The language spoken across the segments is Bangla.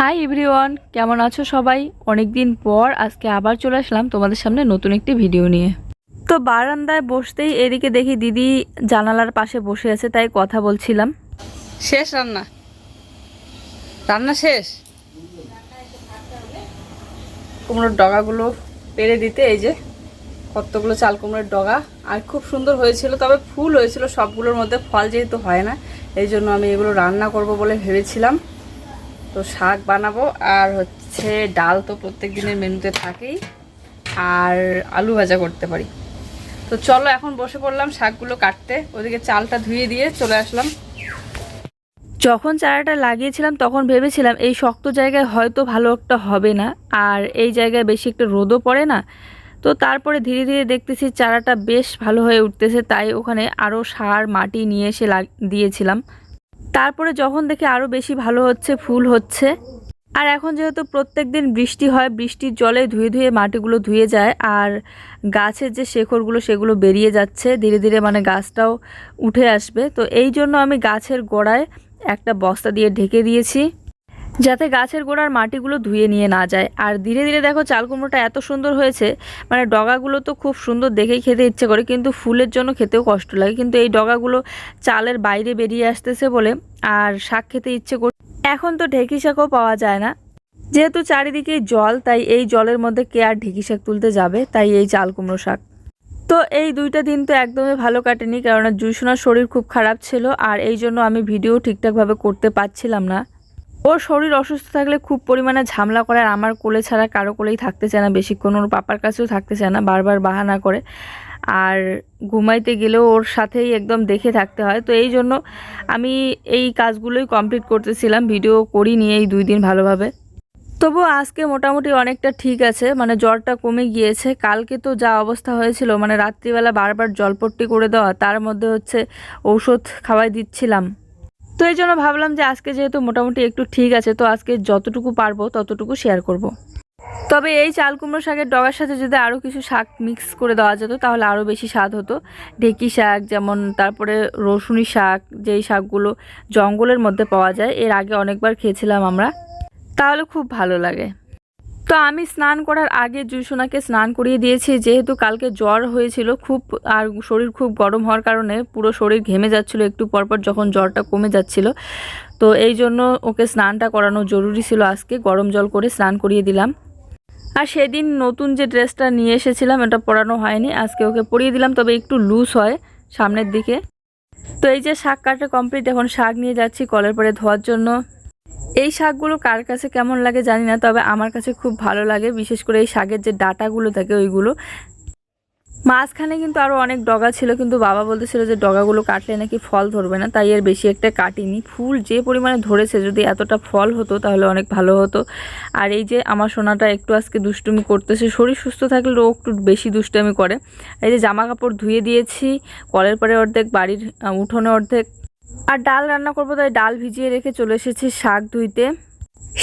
হাই এভরিওয়ান কেমন আছো সবাই? অনেক দিন পর আজকে আবার চলে আসলাম তোমাদের সামনে নতুন একটি ভিডিও নিয়ে। তো বারান্দায় বসতেই এদিকে দেখি দিদি জানালার পাশে বসে আছে, তাই কথা বলছিলাম। শেষ রান্না? রান্না শেষ? কুমড়োর ডগাগুলো পেরে দিতে, এই যে কতগুলো চাল কুমড়োর ডগা। আর খুব সুন্দর হয়েছিল, তবে ফুল হয়েছিল, সবগুলোর মধ্যে ফল যেহেতু হয় না, এই জন্য আমি এগুলো রান্না করব বলে ভেবেছিলাম। তো শাক বানাবো, আর হচ্ছে ডাল তো প্রত্যেক দিনের মেনুতে থাকেই, আর আলু ভাজা করতে পারি। তো চলো এখন বসে পড়লাম শাকগুলো কাটতে, ওদিকে চালটা ধুয়ে দিয়ে চলে আসলাম। যখন চারাটা লাগিয়েছিলাম তখন ভেবেছিলাম এই শক্ত জায়গায় হয়তো ভালো একটা হবে না, আর এই জায়গায় বেশি একটা রোদও পড়ে না। তো তারপরে ধীরে ধীরে দেখতেছি চারাটা বেশ ভালো হয়ে উঠতেছে, তাই ওখানে আরও সার, মাটি নিয়ে এসে দিয়েছিলাম। তারপরে যখন দেখি আরও বেশি ভালো হচ্ছে, ফুল হচ্ছে। আর এখন যেহেতু প্রত্যেক দিন বৃষ্টি হয়, বৃষ্টির জলে ধুয়ে ধুয়ে মাটিগুলো ধুয়ে যায়, আর গাছের যে শেখরগুলো সেগুলো বেরিয়ে যাচ্ছে, ধীরে ধীরে মানে গাছটাও উঠে আসবে। তো এই জন্য আমি গাছের গোড়ায় একটা বস্তা দিয়ে ঢেকে দিয়েছি। যাতে গাছের গোড়ার মাটিগুলো ধুয়ে নিয়ে না যায়। আর ধীরে ধীরে দেখো চাল কুমড়োটা এত সুন্দর হয়েছে মানে ডগাগুলো তো খুব সুন্দর দেখেই খেতে ইচ্ছে করে, কিন্তু ফুলের জন্য খেতেও কষ্ট লাগে। কিন্তু এই ডগাগুলো চালের বাইরে বেরিয়ে আসতেছে বলে আর শাক খেতে ইচ্ছে করে এখন তো ঢেকি শাকও পাওয়া যায় না। যেহেতু চারিদিকে জল, তাই এই জলের মধ্যে কে আর ঢেকি শাক তুলতে যাবে? তাই এই চাল কুমড়ো শাক। তো এই দুইটা দিন তো একদমই ভালো কাটেনি, কেননা জুইসোনার শরীর খুব খারাপ ছিল, আর এই জন্য আমি ভিডিও ঠিকঠাকভাবে করতে পারছিলাম না। ওর শরীর অসুস্থ থাকলে খুব পরিমাণে ঝামেলা করে, আর আমার কোলে ছাড়া কারও কোলেই থাকতে চায় না। বেশিক্ষণ ওর পাপার কাছেও থাকতে চায় না, বারবার বাহানা করে। আর ঘুমাইতে গেলেও ওর সাথেই একদম দেখে থাকতে হয়। তো এই জন্য আমি এই কাজগুলোই কমপ্লিট করতেছিলাম, ভিডিও করি নিয়ে এই দুই দিন ভালোভাবে। তবু আজকে মোটামুটি অনেকটা ঠিক আছে মানে জ্বরটা কমে গিয়েছে। কালকে তো যা অবস্থা হয়েছিল মানে রাত্রিবেলা বারবার জলপট্টি করে দেওয়া, তার মধ্যে হচ্ছে ঔষধ খাওয়াই দিচ্ছিলাম। তো এই জন্য ভাবলাম যে আজকে যেহেতু মোটামুটি একটু ঠিক আছে, তো আজকে যতটুকু পারব ততটুকু শেয়ার করব। তবে এই চাল কুমড়ো শাকের ডগার সাথে যদি আরও কিছু শাক মিক্স করে দেওয়া যেত, তাহলে আরও বেশি স্বাদ হতো। ঢেকি শাক যেমন, তারপরে রসুনি শাক, যেই শাকগুলো জঙ্গলের মধ্যে পাওয়া যায়, এর আগে অনেকবার খেয়েছিলাম আমরা। তাহলে খুব ভালো লাগে। তো আমি স্নান করার আগে জুসোনাকে স্নান করিয়ে দিয়েছি। যেহেতু কালকে জ্বর হয়েছিল, খুব আর শরীর খুব গরম হওয়ার কারণে পুরো শরীর ঘেমে যাচ্ছিল। একটু পরপর যখন জ্বরটা কমে যাচ্ছিল, তো এই জন্য ওকে স্নানটা করানো জরুরি ছিল। আজকে গরম জল করে স্নান করিয়ে দিলাম। আর সেদিন নতুন যে ড্রেসটা নিয়ে এসেছিলাম, এটা পরানো হয়নি। আজকে ওকে পরিয়ে দিলাম, তবে একটু লুজ হয় সামনের দিকে। তো এই যে শাক কাটা কমপ্লিট এখন শাক নিয়ে যাচ্ছি কলের পরে ধোয়ার জন্য। এই শাকগুলো কার কাছে কেমন লাগে জানি না, তবে আমার কাছে খুব ভালো লাগে, বিশেষ করে এই শাকের যে ডাটাগুলো থাকে ওইগুলো। মাঝখানে কিন্তু আরও অনেক ডগা ছিল, কিন্তু বাবা বলতেছিল যে ডগাগুলো কাটলে নাকি ফল ধরবে না, তাই এর বেশি একটা কাটিনি। ফুল যে পরিমাণে ধরেছে, যদি এতটা ফল হতো তাহলে অনেক ভালো হতো। আর এই যে আমার সোনাটা একটু আজকে দুষ্টুমি করতেছে, শরীর সুস্থ থাকলে ও একটু বেশি দুষ্টুমি করে। এই যে জামা কাপড় ধুয়ে দিয়েছি কলের পরে অর্ধেক বাড়ির উঠোনে অর্ধেক আর ডাল রান্না করব, তাই ডাল ভিজিয়ে রেখে চলে এসেছি শাক ধুইতে।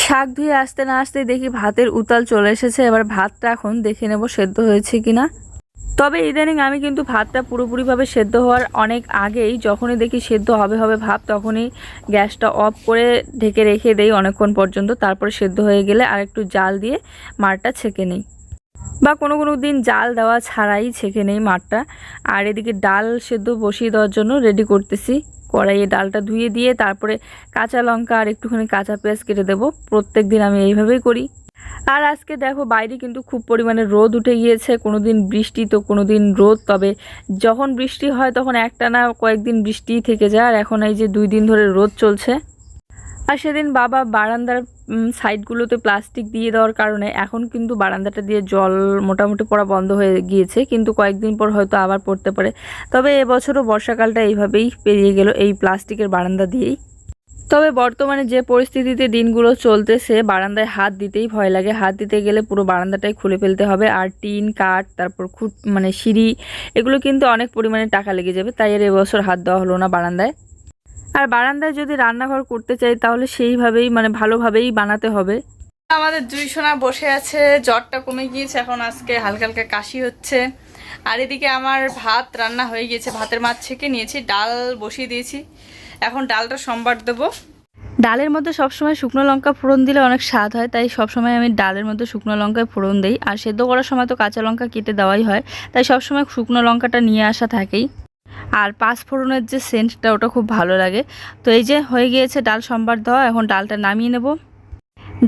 শাক ধুয়ে আসতে না আসতেই দেখি ভাতের উতাল চলে এসেছে। এবার ভাতটা এখন দেখে নেব সেদ্ধ হয়েছে কিনা। তবে ইদানিং আমি কিন্তু ভাতটা পুরোপুরিভাবে সেদ্ধ হওয়ার অনেক আগেই যখনই দেখি সেদ্ধ হবে হবে ভাব, তখনই গ্যাসটা অফ করে ঢেকে রেখে দেই অনেকক্ষণ পর্যন্ত। তারপরে সেদ্ধ হয়ে গেলে আর একটু জাল দিয়ে মারটা ছেঁকে নেই। বা কোনো কোনো দিন জাল দেওয়া ছাড়াই ছেঁকে নেই মাঠটা। আর এদিকে ডাল সেদ্ধ বসিয়ে দেওয়ার জন্য রেডি করতেছি। কড়াইয়ে ডালটা ধুয়ে দিয়ে তারপরে কাঁচা লঙ্কা আর একটুখানি কাঁচা পেঁয়াজ কেটে দেবো। প্রত্যেক দিন আমি এইভাবেই করি। আর আজকে দেখো বাইরে কিন্তু খুব পরিমাণে রোদ উঠে গিয়েছে। কোনো দিন বৃষ্টি তো কোনো দিন রোদ। তবে যখন বৃষ্টি হয় তখন একটা না কয়েকদিন বৃষ্টিই থেকে যায়। আর এখন এই যে দুই দিন ধরে রোদ চলছে। আর সেদিন বাবা বারান্দার সাইডগুলোতে প্লাস্টিক দিয়ে দেওয়ার কারণে এখন কিন্তু বারান্দাটা দিয়ে জল মোটামুটি পড়া বন্ধ হয়ে গিয়েছে, কিন্তু কয়েকদিন পর হয়তো আবার পড়তে পারে। তবে এবছরও বর্ষাকালটা এইভাবেই পেরিয়ে গেল এই প্লাস্টিকের বারান্দা দিয়েই। তবে বর্তমানে যে পরিস্থিতিতে দিনগুলো চলতেছে, বারান্দায় হাত দিতেই ভয় লাগে। হাত দিতে গেলে পুরো বারান্দাটাই খুলে ফেলতে হবে। আর টিন, কাঠ, তারপর খুট মানে সিঁড়ি, এগুলো কিন্তু অনেক পরিমাণে টাকা লেগে যাবে, তাই আর এবছর হাত দেওয়া হলো না বারান্দায়। আর বারান্দায় যদি রান্নাঘর করতে চাই তাহলে সেইভাবেই মানে ভালোভাবেই বানাতে হবে। আমাদের দুই সোনা বসে আছে জ্বরটা কমে গিয়েছে এখন আজকে হালকা হালকা কাশি হচ্ছে। আর এদিকে আমার ভাত রান্না হয়ে গিয়েছে ভাতের মাছ ছেঁকে নিয়েছি ডাল বসিয়ে দিয়েছি। এখন ডালটা সোমবার দেবো। ডালের মধ্যে সবসময় শুকনো লঙ্কা ফোড়ন দিলে অনেক স্বাদ হয় তাই সবসময় আমি ডালের মধ্যে শুকনো লঙ্কায় ফোড়ন দিই। আর সেদ্ধ করার সময় তো কাঁচা লঙ্কা কেটে দেওয়াই হয় তাই সবসময় শুকনো লঙ্কাটা নিয়ে আসা থাকেই। আর পাঁচফোড়নের যে সেন্টটা, ওটা খুব ভালো লাগে। তো এই যে হয়ে গিয়েছে ডাল সম্বার দেওয়া, এখন ডালটা নামিয়ে নেব।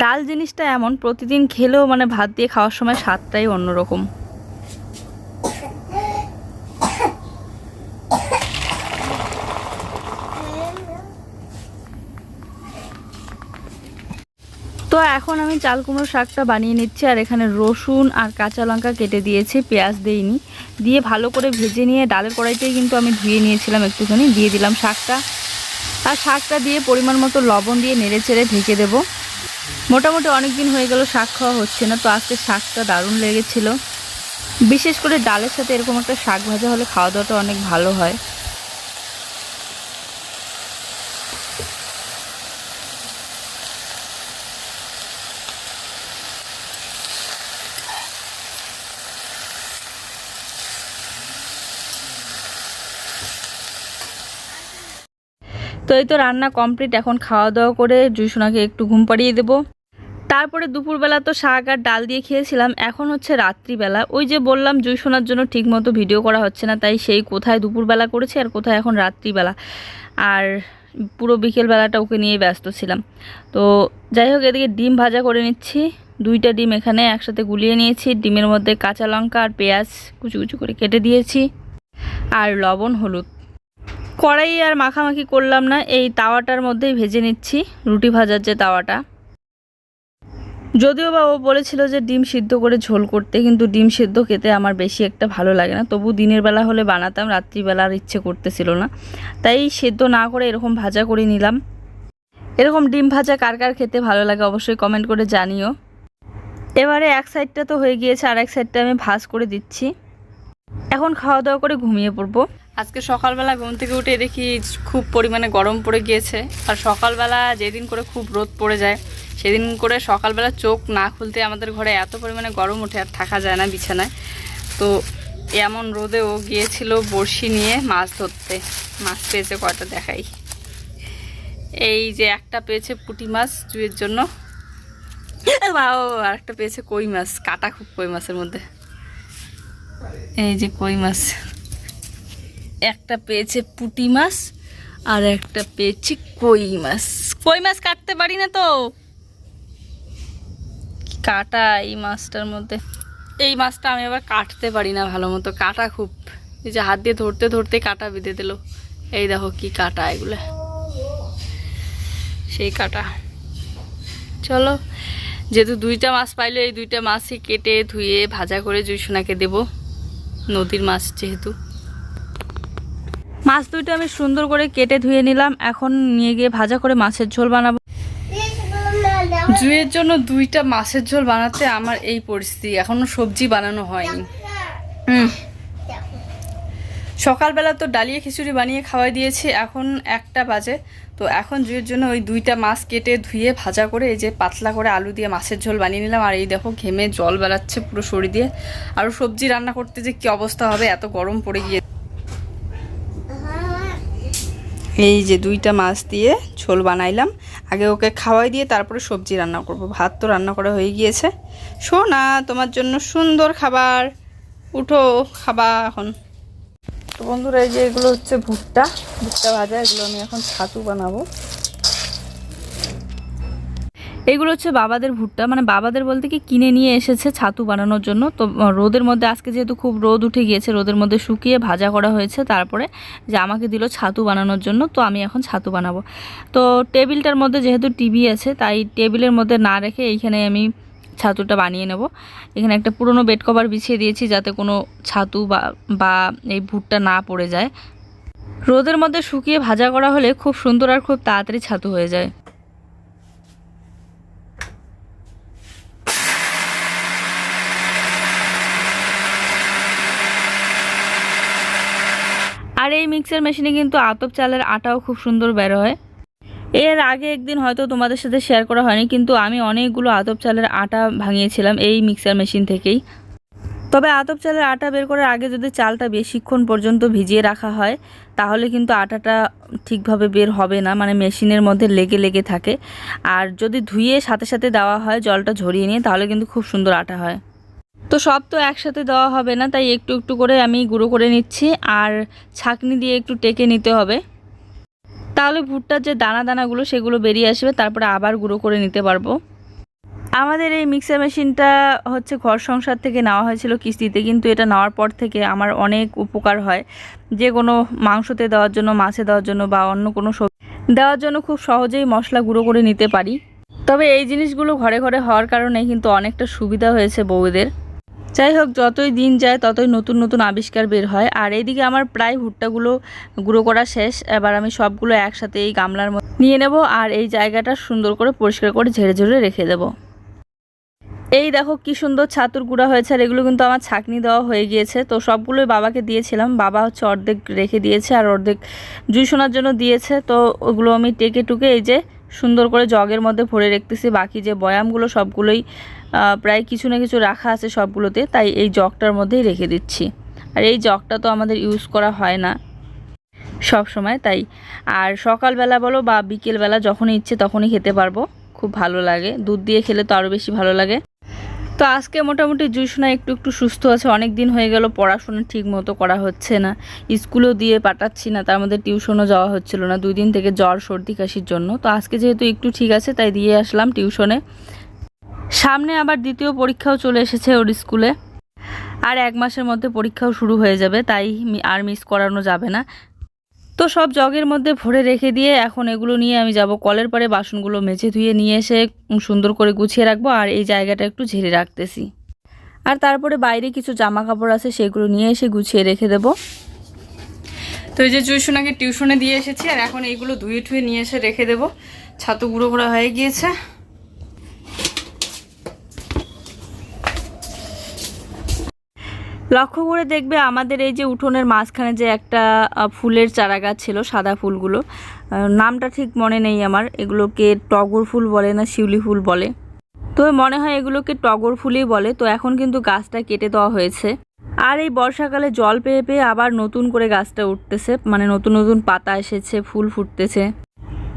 ডাল জিনিসটা এমন, প্রতিদিন খেলেও মানে ভাত দিয়ে খাওয়ার সময় স্বাদটাই অন্যরকম। তো এখন আমি চাল কুমড়ো শাকটা বানিয়ে নিচ্ছি, আর এখানে রসুন আর কাঁচা লঙ্কা কেটে দিয়েছি, পেঁয়াজ দেইনি। দিয়ে ভালো করে ভেজে নিয়ে ডালের কড়াইতেই কিন্তু আমি ধুয়ে নিয়েছিলাম একটুখানি, দিয়ে দিলাম শাকটা। আর শাকটা দিয়ে পরিমাণ মতো লবণ দিয়ে নেড়ে চেড়ে ঢেকে দেবো। মোটামুটি অনেক দিন হয়ে গেল শাক খাওয়া হচ্ছে না, তো আজকে শাকটা দারুণ লেগেছিল। বিশেষ করে ডালের সাথে এরকম একটা শাক ভাজা হলে খাওয়া দাওয়াটা অনেক ভালো হয়। তো এই তো রান্না কমপ্লিট এখন খাওয়া দাওয়া করে জুইসোনাকে একটু ঘুম পাড়িয়ে দেবো। তারপরে দুপুরবেলা তো শাক আর ডাল দিয়ে খেয়েছিলাম, এখন হচ্ছে রাত্রিবেলা। ওই যে বললাম, জুইসোনার জন্য ঠিকমতো ভিডিও করা হচ্ছে না, তাই সেই কোথায় দুপুরবেলা করেছি আর কোথায় এখন রাত্রিবেলা। আর পুরো বিকেলবেলাটা ওকে নিয়ে ব্যস্ত ছিলাম। তো যাই হোক, এদিকে ডিম ভাজা করে নিচ্ছি। দুইটা ডিম এখানে একসাথে গুলিয়ে নিয়েছি। ডিমের মধ্যে কাঁচা লঙ্কা আর পেঁয়াজ কুচু কুচু করে কেটে দিয়েছি। আর লবণ, হলুদ। কড়াই আর মাখামাখি করলাম না, এই তাওয়াটার মধ্যেই ভেজে নিচ্ছি, রুটি ভাজার যে তাওয়াটা। যদিও বা ও বলেছিল যে ডিম সিদ্ধ করে ঝোল করতে, কিন্তু ডিম সিদ্ধ খেতে আমার বেশি একটা ভালো লাগে না। তবু দিনের বেলা হলে বানাতাম, রাত্রিবেলা আর ইচ্ছে করতেছিল না। তাই সেদ্ধ না করে এরকম ভাজা করে নিলাম। এরকম ডিম ভাজা কার কার খেতে ভালো লাগে অবশ্যই কমেন্ট করে জানিও। এবারে এক সাইডটা তো হয়ে গিয়েছে, আর এক সাইডটা আমি ভাজ করে দিচ্ছি। এখন খাওয়া দাওয়া করে ঘুমিয়ে পড়ব। আজকে সকালবেলা ঘুম থেকে উঠে দেখি খুব পরিমাণে গরম পড়ে গিয়েছে। আর সকালবেলা যেদিন করে খুব রোদ পড়ে যায়, সেদিন করে সকালবেলা চোখ না খুলতে আমাদের ঘরে এত পরিমাণে গরম ওঠে আর থাকা যায় না বিছানায়। তো এমন রোদে ও গিয়েছিল বড়শি নিয়ে মাছ ধরতে। মাছ পেয়েছে কয়টা দেখাই। এই যে একটা পেয়েছে পুঁটি মাছ জুয়ের জন্য। বাও আর একটা পেয়েছে কই মাছ, কাটা খুব কই মাছের মধ্যে। এই যে কই মাছ। একটা পেয়েছে পুটি মাছ আর একটা পেয়েছে কই মাছ। কই মাছ কাটতে পারি না তো? কাটা এই মাছটার মধ্যে? এই মাছটা আমি আবার কাটতে পারি না ভালো মতো। কাটা খুব। এই যে হাত দিয়ে ধরতে ধরতে কাটা বেঁধে দিল। এই দেখো কি কাটা এগুলো। সেই কাটা। চলো, যেহেতু দুইটা মাছ পাইলো, এই দুইটা মাছই কেটে ধুয়ে ভাজা করে জুইসোনাকে দেবো। নদীর মাছ যেহেতু। মাছ দুইটা আমি সুন্দর করে কেটে ধুয়ে নিলাম। এখন নিয়ে গিয়ে ভাজা করে মাছের ঝোল বানাবো। জুয়ের জন্য দুইটা মাছের ঝোল বানাতে আমার এই পরিস্থিতি। এখনও সবজি বানানো হয়নি। সকালবেলা তো ডালিয়া খিচুড়ি বানিয়ে খাওয়াই দিয়েছি। এখন একটা বাজে। তো এখন জুয়ের জন্য ওই দুইটা মাছ কেটে ধুয়ে ভাজা করে এই যে পাতলা করে আলু দিয়ে মাছের ঝোল বানিয়ে নিলাম। আর এই দেখো ঘেমে জল বেড়াচ্ছে পুরো শরীর দিয়ে। আর সবজি রান্না করতে যে কি অবস্থা হবে, এত গরম পড়ে গিয়ে। এই যে দুইটা মাছ দিয়ে ঝোল বানাইলাম। আগে ওকে খাওয়াই দিয়ে তারপরে সবজি রান্না করব। ভাত তো রান্না করা হয়ে গিয়েছে। শোনা তোমার জন্য সুন্দর খাবার। উঠো, খাবা এখন। তো বন্ধুরা, এই যে এগুলো হচ্ছে ভুট্টা। ভুট্টা ভাজা, এগুলো আমি এখন ছাতু বানাবো। এগুলো হচ্ছে বাবাদের ভুট্টা। মানে বাবাদের বলতে কি কিনে নিয়ে এসেছে ছাতু বানানোর জন্য। তো রোদের মধ্যে আজকে যেহেতু খুব রোদ উঠে গিয়েছে, রোদের মধ্যে শুকিয়ে ভাজা করা হয়েছে, তারপরে যে আমাকে দিল ছাতু বানানোর জন্য, তো আমি এখন ছাতু বানাবো। তো, টেবিলটার মধ্যে যেহেতু টিভি আছে, তাই টেবিলের মধ্যে না রেখে এইখানে আমি ছাতুটা বানিয়ে নেব। এখানে একটা পুরনো বেড কভার বিছিয়ে দিয়েছি যাতে কোনো ছাতু বা বা এই ভুট্টা না পড়ে যায়। রোদের মধ্যে শুকিয়ে ভাজা করা হলে খুব সুন্দর আর খুব তাড়াতাড়ি ছাতু হয়ে যায় আর এই মিক্সার মেশিনে কিন্তু আতপ চালের আটাও খুব সুন্দর বের হয়। এর আগে একদিন হয়তো তোমাদের সাথে শেয়ার করা হয়নি, কিন্তু আমি অনেকগুলো আতপ চালের আটা ভাঙিয়েছিলাম এই মিক্সার মেশিন থেকেই। তবে আতপ চালের আটা বের করার আগে যদি চালটা বেশিক্ষণ পর্যন্ত ভিজিয়ে রাখা হয়, তাহলে কিন্তু আটাটা ঠিকভাবে বের হবে না মানে মেশিনের মধ্যে লেগে লেগে থাকে। আর যদি ধুয়ে সাথে সাথে দেওয়া হয় জলটা ঝরিয়ে নিয়ে, তাহলে কিন্তু খুব সুন্দর আটা হয়। তো সব তো একসাথে দেওয়া হবে না, তাই একটু একটু করে আমি গুঁড়ো করে নিচ্ছি আর ছাঁকনি দিয়ে একটু টেকে নিতে হবে। তাহলে ভুট্টার যে দানা দানাগুলো সেগুলো বেরিয়ে আসবে, তারপরে আবার গুঁড়ো করে নিতে পারব। আমাদের এই মিক্সার মেশিনটা হচ্ছে ঘর সংসার থেকে নেওয়া হয়েছিল কিস্তিতে, কিন্তু এটা নেওয়ার পর থেকে আমার অনেক উপকার হয়। যে কোনো মাংসতে দেওয়ার জন্য, মাছে দেওয়ার জন্য বা অন্য কোনো সবজি দেওয়ার জন্য খুব সহজেই মশলা গুঁড়ো করে নিতে পারি। তবে এই জিনিসগুলো ঘরে ঘরে হওয়ার কারণে কিন্তু অনেকটা সুবিধা হয়েছে বউদের। যাই হোক, যতই দিন যায়, ততই নতুন নতুন আবিষ্কার বের হয়। আর এইদিকে আমার প্রায় ভুট্টাগুলো গুঁড়ো করা শেষ। এবার আমি সবগুলো একসাথে এই গামলার মধ্যে নিয়ে নেব আর এই জায়গাটা সুন্দর করে পরিষ্কার করে ঝেড়ে ঝেড়ে রেখে দেবো। এই দেখো কি সুন্দর ছাতুর গুঁড়া হয়েছে আর এগুলো কিন্তু আমার ছাকনি দেওয়া হয়ে গিয়েছে। তো সবগুলোই বাবাকে দিয়েছিলাম। বাবা হচ্ছে অর্ধেক রেখে দিয়েছে আর অর্ধেক জুই শোনার জন্য দিয়েছে। তো ওগুলো আমি টেকে টুকে এই যে সুন্দর করে জগের মধ্যে ভরে রাখতেছি বাকি যে বয়ামগুলো সবগুলোই প্রায় কিছু না কিছু রাখা আছে সবগুলোতে, তাই এই জগটার মধ্যেই রেখে দিচ্ছি। আর এই জগটা তো আমাদের ইউজ করা হয় না সব সময়, তাই। আর সকালবেলা বলো বা বিকেলবেলা যখনই ইচ্ছে তখনই খেতে পারব, খুব ভালো লাগে। দুধ দিয়ে খেলে তো আরও বেশি ভালো লাগে। তো আজকে মোটামুটি জুসনা একটু একটু সুস্থ আছে, অনেক দিন হয়ে গেল পড়াশোনা ঠিক মতো করা হচ্ছে না। স্কুলও দিয়ে পাঠাচ্ছি না, তার মধ্যে টিউশনও যাওয়া হচ্ছিল না। দুই দিন থেকে জ্বর, সর্দি, কাশির জন্য। তো আজকে যেহেতু একটু ঠিক আছে, তাই দিয়ে আসলাম টিউশনে। সামনে আবার দ্বিতীয় পরীক্ষাও চলে এসেছে ওর স্কুলে। আর এক মাসের মধ্যে পরীক্ষাও শুরু হয়ে যাবে, তাই আর মিস করানো যাবে না। তো সব জগের মধ্যে ভরে রেখে দিয়ে এখন এগুলো নিয়ে আমি যাব। কলের পরে বাসনগুলো মেজে ধুয়ে নিয়ে এসে সুন্দর করে গুছিয়ে রাখব আর এই জায়গাটা একটু ঝেড়ে রাখতেছি। আর তারপরে বাইরে কিছু জামা কাপড় আছে, সেগুলো নিয়ে এসে গুছিয়ে রেখে দেবো। তো এই যে জুইসোনাকে টিউশনে দিয়ে এসেছি, আর এখন এইগুলো ধুয়ে টুয়ে নিয়ে এসে রেখে দেবো। ছাতু গুঁড়ো করা হয়ে গিয়েছে। লক্ষ্য করে দেখবে আমাদের এই যে উঠোনের মাঝখানে যে একটা ফুলের চারা গাছ ছিল, সাদা ফুলগুলো নামটা ঠিক মনে নেই আমার, এগুলোকে টগর ফুল বলে না, শিউলি ফুল বলে। তো মনে হয় এগুলোকে টগর ফুলই বলে, তো এখন কিন্তু গাছটা কেটে দেওয়া হয়েছে। আর এই বর্ষাকালে জল পেয়ে পেয়ে আবার নতুন করে গাছটা উঠতেছে মানে নতুন নতুন পাতা এসেছে, ফুল ফুটতেছে।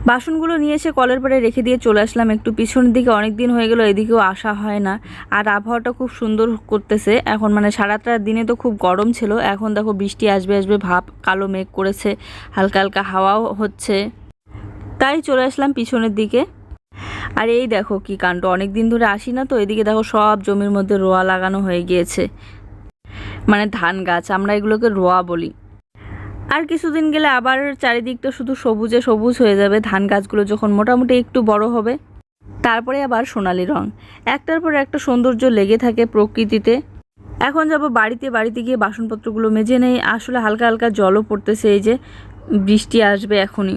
বাসনগুলো নিয়ে এসে কলের পাড়ে রেখে দিয়ে চলে আসলাম। একটু পিছনের দিকে অনেক দিন হয়ে গেল, এদিকেও আসা হয় না। আর আবহাওয়াটা খুব সুন্দর করতেছে। এখন মানে সারাটা দিনে তো খুব গরম ছিল। এখন দেখো বৃষ্টি আসবে আসবে ভাব, কালো মেঘ করেছে, হালকা হালকা হাওয়াও হচ্ছে। তাই চলে আসলাম পিছনের দিকে। আর এই দেখো কি কাণ্ড অনেক দিন ধরে আসি না তো, এদিকে দেখো সব জমির মধ্যে রোয়া লাগানো হয়ে গিয়েছে। মানে ধান গাছ, আমরা এগুলোকে রোয়া বলি। আর কিছুদিন গেলে আবার চারিদিকটা শুধু সবুজে সবুজ হয়ে যাবে, ধান গাছগুলো যখন মোটামুটি একটু বড় হবে। তারপরে আবার সোনালি রং। একটার পর একটা সৌন্দর্য লেগে থাকে প্রকৃতিতে। এখন যাব বাড়িতে বাড়িতে গিয়ে বাসনপত্রগুলো মেজে নেই। আসলে হালকা হালকা জলও পড়তেছে, এই যে বৃষ্টি আসবে এখনই।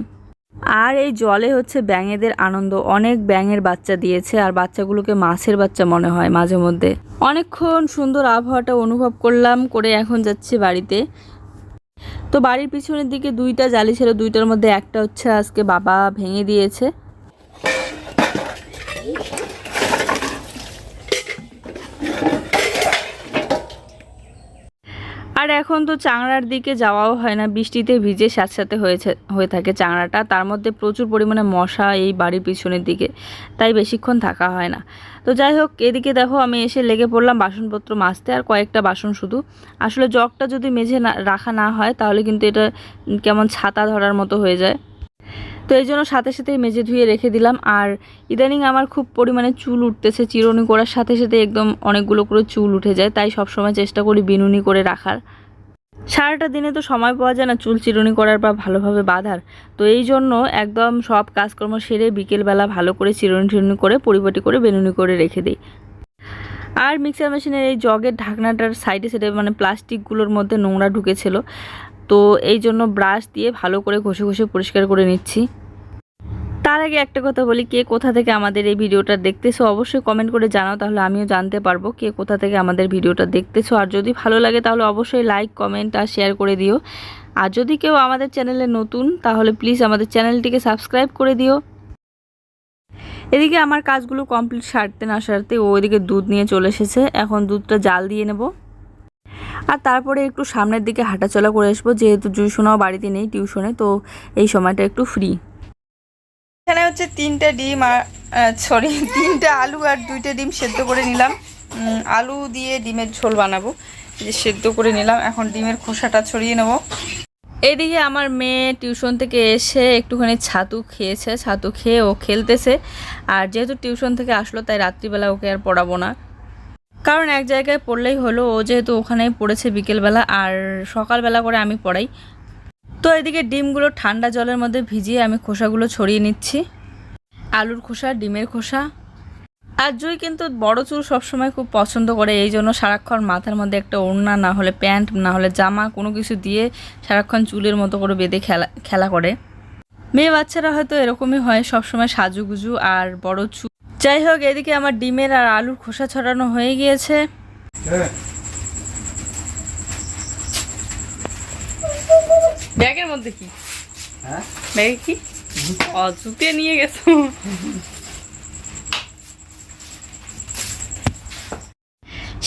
আর এই জলে হচ্ছে ব্যাঙেদের আনন্দ। অনেক ব্যাঙের বাচ্চা দিয়েছে, আর বাচ্চাগুলোকে মাছের বাচ্চা মনে হয় মাঝে মধ্যে। অনেকক্ষণ সুন্দর আবহাওয়াটা অনুভব করলাম, করে এখন যাচ্ছি বাড়িতে। তো বাড়ির পিছনের দিকে দুইটা জালি ছিল, দুইটার মধ্যে একটা হচ্ছে আজকে বাবা ভেঙে দিয়েছে। আর এখন তো চাংড়ার দিকে যাওয়াও হয় না। বৃষ্টিতে ভিজে সাথে হয়েছে, হয়ে থাকে চাংড়াটা। তার মধ্যে প্রচুর পরিমাণে মশা এই বাড়ির পিছনের দিকে, তাই বেশিক্ষণ থাকা হয় না। তো যাই হোক, এদিকে দেখো আমি এসে লেগে পড়লাম বাসনপত্র মাজতে আর কয়েকটা বাসন শুধু। আসলে জগটা যদি মেঝে না, রাখা না হয়, তাহলে কিন্তু এটা কেমন ছাতা ধরার মতো হয়ে যায়। তো এই জন্য সাথে সাথেই মেজে ধুয়ে রেখে দিলাম। আর ইদানিং আমার খুব পরিমাণে চুল উঠতেছে। চিরুনি করার সাথে সাথে একদম অনেকগুলো করে চুল উঠে যায়। তাই সবসময় চেষ্টা করি বিনুনি করে রাখার। সারাটা দিনে তো সময় পাওয়া যায় না চুল চিরুনি করার বা ভালোভাবে বাঁধার। তো এই জন্য একদম সব কাজকর্ম সেরে বিকেলবেলা ভালো করে চিরুনি টিরুনি করে পরিপাটি করে বেনুনি করে রেখে দিই। আর মিক্সার মেশিনের এই জগের ঢাকনাটার সাইডে সাইডে মানে প্লাস্টিকগুলোর মধ্যে নোংরা ঢুকেছিল। তো এই জন্য ব্রাশ দিয়ে ভালো করে ঘষে ঘষে পরিষ্কার করে নিচ্ছি। তার আগে একটা কথা বলি, কে কোথা থেকে আমাদের এই ভিডিওটা দেখতেছো অবশ্যই কমেন্ট করে জানাও, তাহলে আমিও জানতে পারব কে কোথা থেকে আমাদের ভিডিওটা দেখতেছো। আর যদি ভালো লাগে তাহলে অবশ্যই লাইক কমেন্ট আর শেয়ার করে দিও। আর যদি কেউ আমাদের চ্যানেলে নতুন, তাহলে প্লিজ আমাদের চ্যানেলটিকে সাবস্ক্রাইব করে দিও। এদিকে আমার কাজগুলো কমপ্লিট সারতে না সারতে ও ওইদিকে দুধ নিয়ে চলে এসেছে। এখন দুধটা জাল দিয়ে নেব। আর তারপরে একটু সামনের দিকে হাঁটাচলা করে আসব যেহেতু জুইশোনাও বাড়িতে নেই টিউশনে তো এই সময়টা একটু ফ্রি এখানে হচ্ছে তিনটা ডিম আর সরি তিনটা আলু আর দুইটা ডিম সেদ্ধ করে নিলাম। আলু দিয়ে ডিমের ঝোল বানাবো। যে সেদ্ধ করে নিলাম এখন ডিমের খোসাটা ছড়িয়ে নেব। এদিকে আমার মেয়ে টিউশন থেকে এসে একটুখানি ছাতু খেয়েছে ছাতু খেয়ে ও খেলতেছে। আর যেহেতু টিউশন থেকে আসলো তাই রাত্রিবেলা ওকে আর পড়াবো না। কারণ এক জায়গায় পড়লেই হলো, ও যেহেতু ওখানেই পড়েছে বিকেলবেলা আর সকালবেলা করে আমি পড়াই। তো এদিকে ডিমগুলো ঠান্ডা জলের মধ্যে ভিজিয়ে আমি খোসাগুলো ছড়িয়ে নিচ্ছি। আলুর খোসা, ডিমের খোসা। আর জুই কিন্তু বড় চুল সবসময় খুব পছন্দ করে, এই জন্য সারাক্ষণ মাথার মধ্যে একটা ওড়না, না হলে প্যান্ট, না হলে জামা, কোনো কিছু দিয়ে সারাক্ষণ চুলের মতো করে বেঁধে খেলা খেলা করে। মেয়ে বাচ্চারা হয়তো এরকমই হয়, সবসময় সাজুগুজু আর বড় চুল যাই হোক এদিকে আমার ডিমের আর আলুর খোসা ছড়ানো হয়ে গিয়েছে। ব্যাগের মধ্যে কি? হ্যাঁ? ব্যাগে কি? ও জুতে নিয়ে গেছো।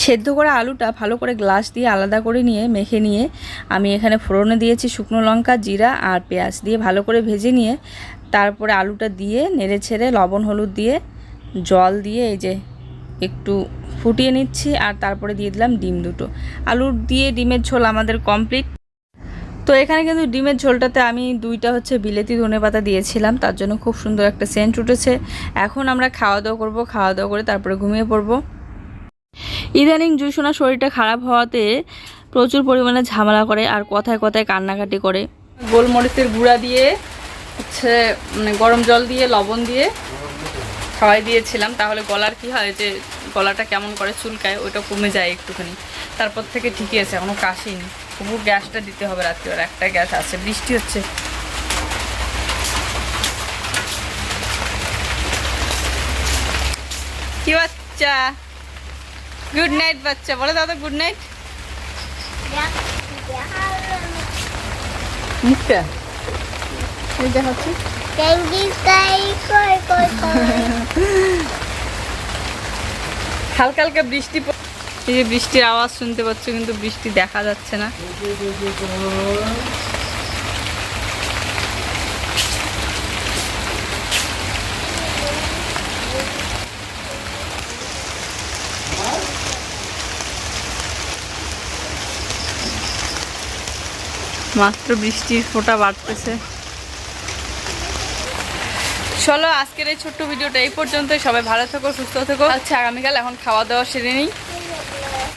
সেদ্ধ করা আলুটা ভালো করে গ্লাস দিয়ে আলাদা করে নিয়ে মেখে নিয়ে আমি এখানে ফোড়নে দিয়েছি শুকনো লঙ্কা জিরা আর পেঁয়াজ দিয়ে ভালো করে ভেজে নিয়ে তারপরে আলুটা দিয়ে নেড়ে ছেড়ে লবণ হলুদ দিয়ে জল দিয়ে এই যে একটু ফুটিয়ে নিচ্ছি আর তারপরে দিয়ে দিলাম ডিম দুটো। আলু দিয়ে ডিমের ঝোল আমাদের কমপ্লিট। তো এখানে কিন্তু ডিমের ঝোলটাতে আমি দুইটা হচ্ছে বিলেতি ধনে পাতা দিয়েছিলাম, তার জন্য খুব সুন্দর একটা সেন্ট উঠেছে। এখন আমরা খাওয়া দাওয়া করব, খাওয়া দাওয়া করে তারপরে ঘুমিয়ে পড়ব। ইদানিং জুসোনা শরীরটা খারাপ হওয়াতে প্রচুর পরিমাণে ঝামেলা করে আর কথায় কথায় কান্নাকাটি করে। গোলমরিচের গুঁড়া দিয়ে, হচ্ছে মানে গরম জল দিয়ে, লবণ দিয়ে খাওয়াই দিয়েছিলাম তাহলে গলার কি হয় যে গলাটা কেমন করে চুলকায় ওইটা কমে যায় একটুখানি। তারপর থেকে ঠিকই আছে এখনও কাশিনি। তবু গ্যাসটা দিতে হবে রাত্রিবেলা একটা গ্যাস আছে বৃষ্টি হচ্ছে। কি বাচ্চা? গুড নাইট বাচ্চা বলে দাদা গুড নাইট মুখটা। দেখাচ্ছে। হালকা হালকা বৃষ্টি এই যে বৃষ্টির আওয়াজ শুনতে পাচ্ছ, কিন্তু বৃষ্টি দেখা যাচ্ছে না। মাত্র বৃষ্টির ফোঁটা বাড়তেছে। চলো আজকের এই ছোট্ট ভিডিওটা এই পর্যন্ত সবাই ভালো থেকো, সুস্থ থেকো। আচ্ছা আগামীকাল এখন খাওয়া দাওয়া সেরে নিই।